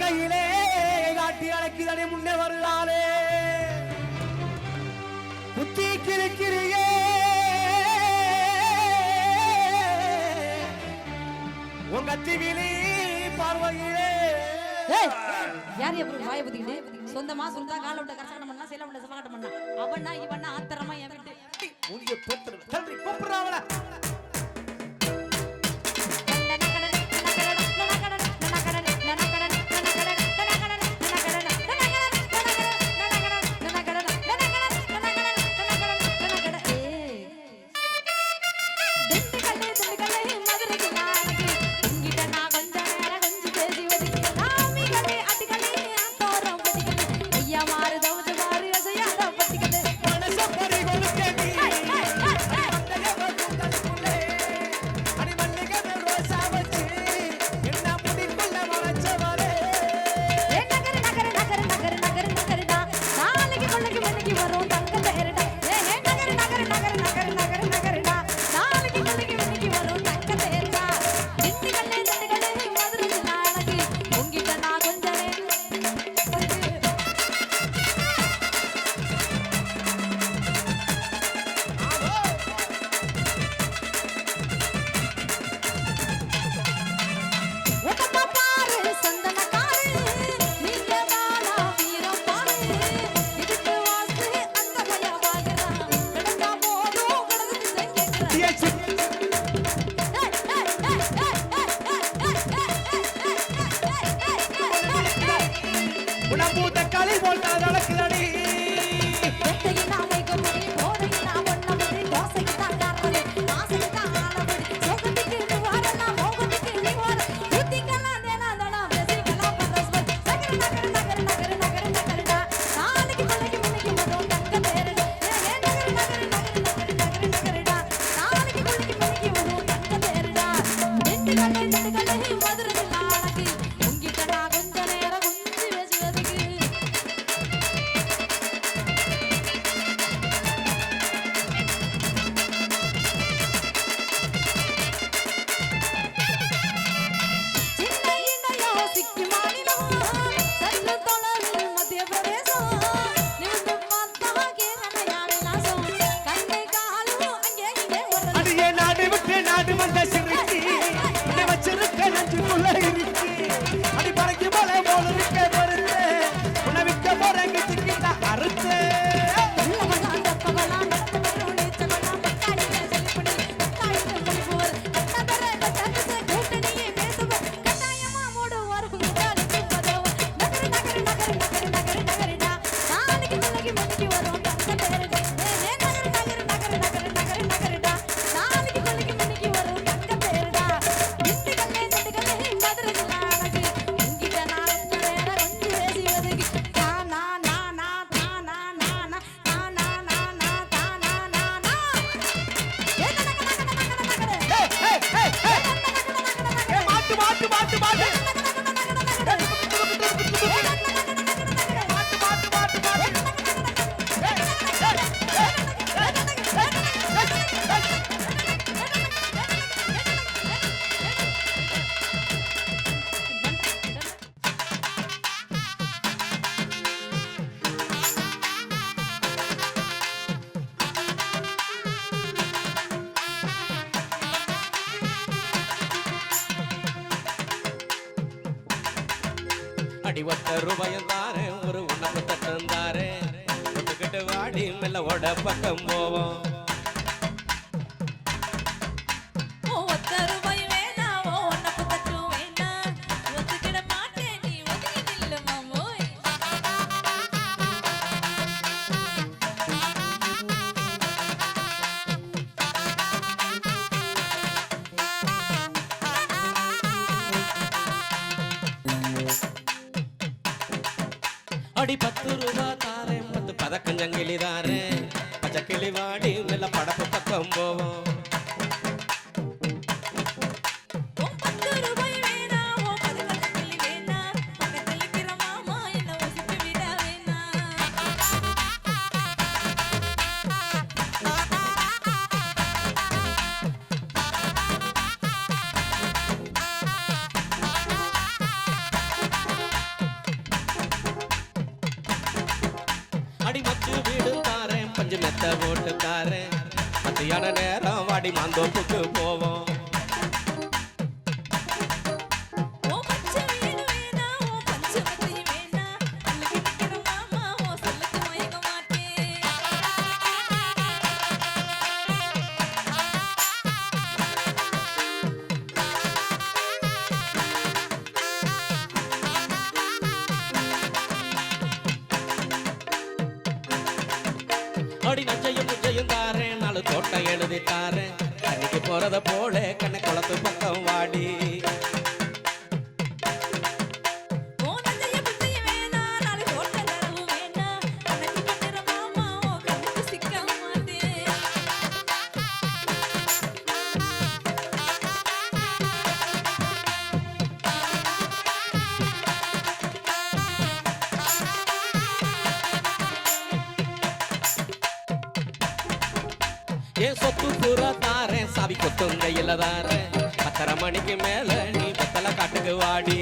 கையிலே காட்டி அழைக்கிறதே முன்னே வருளாலே குத்தி கிருக்கிறியே உங்க திவிலி பார்வையிலே. யார் எப்படி வாய சொந்தமா சொந்தா கால விட்ட கரசகடம் பண்ணா சில விட்ட சமகட்டம் பண்ணா. அவன்னா இவன்னா ஆத்திரமா என் வீட்டு. உங்க பெற்ற தள்ளி கூப்பிடுறாங்களா பூத்த களி போல் தான் நடக்குதடி கலை கலை அடிவட்ட ரூபாயும் தாரேன் ஒரு உணவு தட்டம் தாரேன். வாடி மெல்ல ஓட பக்கம் போவோம். படி பத்து ரூபா தாரேன். பத்து பதக்கம் ஜங்கிலி தாரேன் பச்சை கிளிவாடி மெல்ல படப்பு பக்கம் போவோம். வச்சு வீடுக்காரன் பஞ்சு மெத்த ஓட்டுக்காரன் மத்தியான நேரம் வாடி மாந்தோப்புக்கு போவோம். அடி நஞ்சையும் முஞ்சையும் தாரேன். நாலு தோட்டம் எழுதி தாரேன் அன்னைக்கு போறத போ என் சொத்து பூரா தாரேன் சாவி கொத்துங்க இல்ல தாரேன் பத்தரை மணிக்கு மேல நீ பத்தலை காட்டுக்கு வாடி.